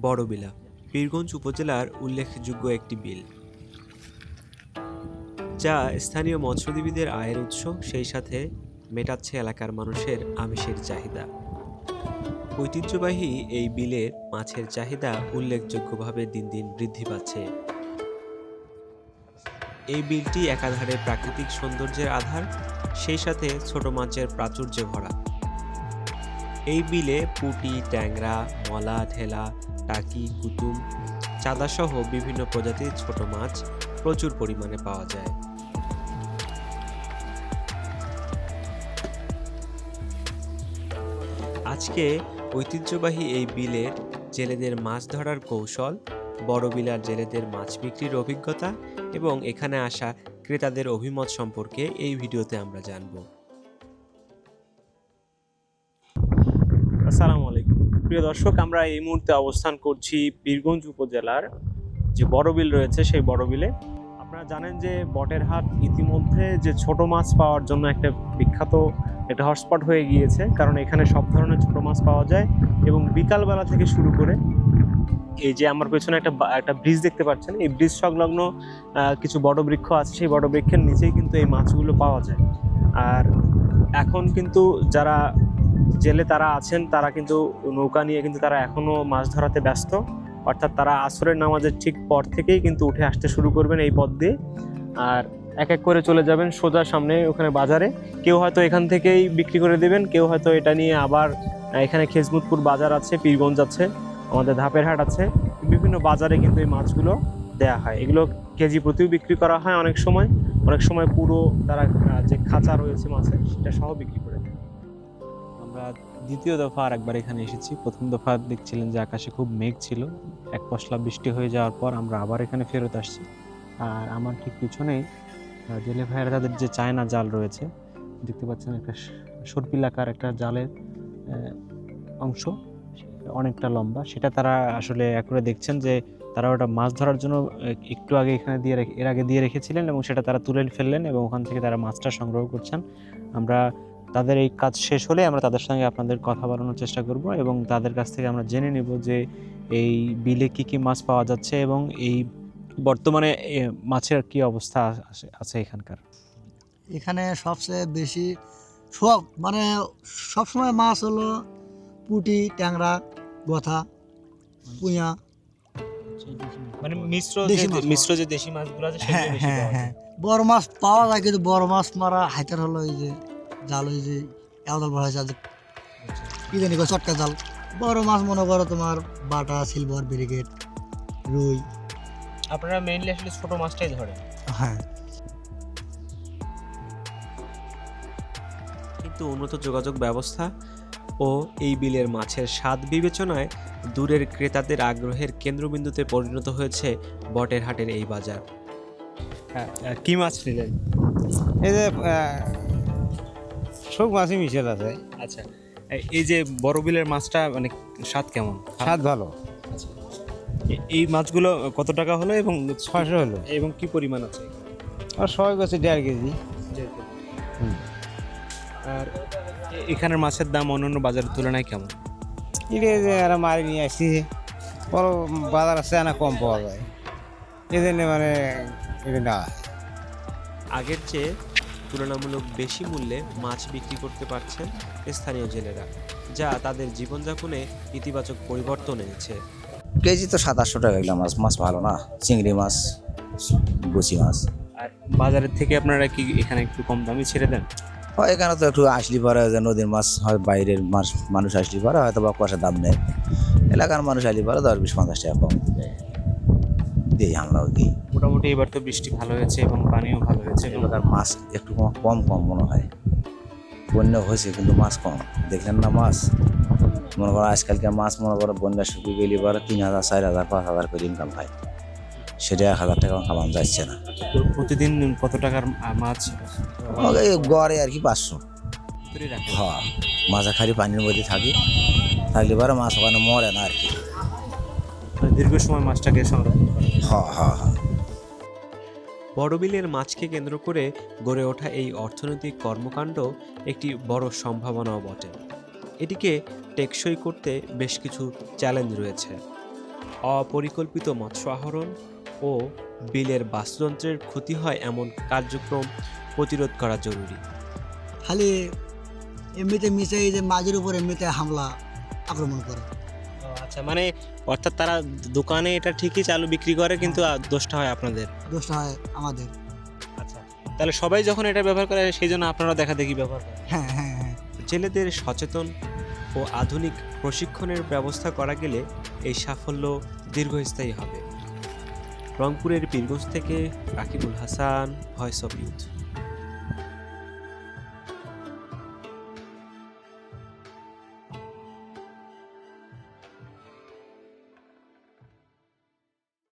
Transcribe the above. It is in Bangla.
বড়বিলা, পীরগঞ্জ উপজেলার উল্লেখযোগ্য একটি বিল, যা স্থানীয় মৎস্যজীবীদের আয়ের উৎস, সেই সাথে মেটাচ্ছে এলাকার মানুষের আমিষের চাহিদা। ঐতিহ্যবাহী এই বিলের মাছের চাহিদা উল্লেখযোগ্যভাবে দিন দিন বৃদ্ধি পাচ্ছে। এই বিলটি একাধারে প্রাকৃতিক সৌন্দর্যের আধার, সেই সাথে ছোট মাছের প্রাচুর্যে ভরা। এই বিলে পুঁটি, ট্যাংরা, মলা ঢেলা টাকি, কুতুম, চাঁদাসহ বিভিন্ন প্রজাতির ছোট মাছ প্রচুর পরিমাণে পাওয়া যায়। আজকে ঐতিহ্যবাহী এই বিলের জেলেদের মাছ ধরার কৌশল, বড় বিলার জেলেদের মাছ বিক্রির অভিজ্ঞতা এবং এখানে আসা ক্রেতাদের অভিমত সম্পর্কে এই ভিডিওতে আমরা জানব। আসসালামু প্রিয় দর্শক, আমরা এই মুহূর্তে অবস্থান করছি বীরগঞ্জ উপজেলার যে বড় বিল রয়েছে, সেই বড় বিলে। আপনারা জানেন যে বটের হাট ইতিমধ্যে যে ছোট মাছ পাওয়ার জন্য একটা বিখ্যাত একটা হটস্পট হয়ে গিয়েছে, কারণ এখানে সব ধরনের ছোট মাছ পাওয়া যায় এবং বিকালবেলা থেকে শুরু করে এই যে আমার পেছনে একটা একটা ব্রিজ দেখতে পাচ্ছেন, এই ব্রিজ সংলগ্ন কিছু বড় বৃক্ষ আছে, সেই বড় বৃক্ষের নিচেই কিন্তু এই মাছগুলো পাওয়া যায়। আর এখন কিন্তু যারা জেলে তারা আছেন, তারা কিন্তু নৌকা নিয়ে কিন্তু তারা এখনও মাছ ধরাতে ব্যস্ত। অর্থাৎ তারা আসরের নামাজের ঠিক পর থেকেই কিন্তু উঠে আসতে শুরু করবেন এই পথ দিয়ে। আর এক এক করে চলে যাবেন সোজা সামনে ওখানে বাজারে। কেউ হয়তো এখান থেকেই বিক্রি করে দেবেন, কেউ হয়তো এটা নিয়ে আবার এখানে খেজমুতপুর বাজার আছে, পীরগঞ্জ আছে, আমাদের ধাপের হাট আছে। বিভিন্ন বাজারে কিন্তু এই মাছগুলো দেয়া হয়। এগুলো কেজি প্রতিও বিক্রি করা হয় অনেক সময়। অনেক সময় পুরো তারা যে খাঁচা রয়েছে মাছের, সেটা সহ বিক্রি করে দ্বিতীয় দফা আর একবার এখানে এসেছি। প্রথম দফা দেখছিলেন যে আকাশে খুব মেঘ ছিল। এক পশলা বৃষ্টি হয়ে যাওয়ার পর আমরা আবার এখানে ফেরত আসছি। আর আমার ঠিক পিছনেই জেলে ভাইয়েরা তাদের যে চায়না জাল রয়েছে, দেখতে পাচ্ছেন একটা সর্পিলাকার একটা জালের অংশ। অনেকটা লম্বা। সেটা তারা আসলে একরে দেখছেন যে তারা ওটা মাছ ধরার জন্য একটু আগে এখানে দিয়ে এর আগে দিয়ে রেখেছিলেন এবং সেটা তারা তুলে ফেললেন এবং ওখান থেকে তারা মাছটা সংগ্রহ করছেন। আমরা তাদের এই কাজ শেষ হলে আমরা তাদের সঙ্গে আপনাদের কথা বাড়ানোর চেষ্টা করব এবং তাদের কাছ থেকে আমরা জেনে নিব যে এই বিলে কি কি মাছ পাওয়া যাচ্ছে এবং এই বর্তমানে মাছের কি অবস্থা আছে- আছে এখানকার। এখানে সবচেয়ে বেশি সব মানে সবসময় মাছ হলো পুঁটি ট্যাংরা গথা পুঁয়া মানে মিশ্র দেশি মিশ্র যে দেশি মাছগুলো আছে হ্যাঁ হ্যাঁ হ্যাঁ। বড় মাছ পাওয়া যায় কিন্তু বড় মাছ মারা হাইটার হলো এই যে জাল ওই যে এওদাল বড় জাল কি জানি চটকা জাল। বড় মাছ মনে করো তোমার বাটা সিলভার ব্রিগেড রুই। আপনারা মেইনলি আসলে ছোট মাছটাই ধরেন। হ্যাঁ। কিন্তু উন্নত যোগাযোগ ব্যবস্থা ও এই বিলের মাছের স্বাদ বিবেচনায় দূরের ক্রেতাদের আগ্রহের কেন্দ্রবিন্দুতে পরিণত হয়েছে বটের হাটের এই বাজার। কি মাছ নিলেন? এই যে শোক মাছই মিশেল আছে। আচ্ছা এই যে বড় বিলের মাছটা মানে স্বাদ কেমন? স্বাদ ভালো। এই মাছগুলো কত টাকা হলো এবং ছয়শো হলো। এবং কি পরিমাণ আছে? আর সবাই গেছে দেড় কেজি। আর এখানের মাছের দাম অন্যান্য বাজারের তুলনায় কেমন? এটা এরা মারি নিয়ে আসছি। বড় বাজার আছে না কম পাওয়া যায়। এই জন্য মানে এটা না। আগের চেয়ে তুলনামূলক বেশি মূল্যে মাছ বিক্রি করতে পারছেন স্থানীয় জেলেরা যা তাদের জীবনযাপনে ইতিবাচক পরিবর্তন এনেছে। কেজি তো সাতাশশো টাকা কিলো মাছ মাছ ভালো না। চিংড়ি মাছ গুচি মাছ। আর বাজারের থেকে আপনারা কি এখানে একটু কম দামে ছেড়ে দেন? হয় এখানে তো একটু আসলি পরে যে নদীর মাছ হয় বাইরের মাছ মানুষ আসলি পরে হয়তো বা কষা দাম নেই। এলাকার মানুষ আসলি পরে দশ বিশ পঞ্চাশ টাকা কম দিই আমরাও দিই। মোটামুটি এবার তো বৃষ্টি ভালো হয়েছে এবং পানিও ভালো হয়েছে। এবং এলাকার মাছ একটু কম কম মনে হয়। বন্যা হয়েছে কিন্তু মাছ কম। দেখলেন না মাছ? মনে করো আজকালকে মাছ মনে করো বন্যা শুকিয়ে গেলে পরে তিন হাজার চার হাজার পাঁচ হাজার করে ইনকাম হয়। সেটা এক হাজার টাকা কামানো যাচ্ছে না। প্রতিদিন কত টাকার মাছ? গড়ে আর কি পাঁচশো। করে হ্যাঁ মাঝাখালি পানির মধ্যে থাকি। থাকলে পরে মাছ ওখানে মরে না আর কি। মানে দীর্ঘ সময় মাছটাকে সংরক্ষণ করেন হ্যাঁ হ্যাঁ হ্যাঁ। বড়বিলের মাছকে কেন্দ্র করে গড়ে ওঠা এই অর্থনৈতিক কর্মকাণ্ড একটি বড় সম্ভাবনাও বটে। এটিকে টেকসই করতে বেশ কিছু চ্যালেঞ্জ রয়েছে। অপরিকল্পিত মৎস্য আহরণ ও বিলের বাস্তুতন্ত্রের ক্ষতি হয় এমন কার্যক্রম প্রতিরোধ করা জরুরি। খালি এমনিতে মিশে এই যে মাঝের উপর এমনিতে হামলা, আক্রমণ করে। আচ্ছা মানে অর্থাৎ তারা দোকানে এটা ঠিকই চালু বিক্রি করে কিন্তু দোষটা হয় আপনাদের? দোষটা হয় আমাদের। আচ্ছা তাহলে সবাই যখন এটা ব্যবহার করে সেই জন্য আপনারা দেখা দেখি ব্যবহার করেন? হ্যাঁ হ্যাঁ হ্যাঁ। জেলেদের সচেতন ও আধুনিক প্রশিক্ষণের ব্যবস্থা করা গেলে এই সাফল্য দীর্ঘস্থায়ী হবে। রংপুরের পীরগঞ্জ থেকে Rakibul Hasan voice of youth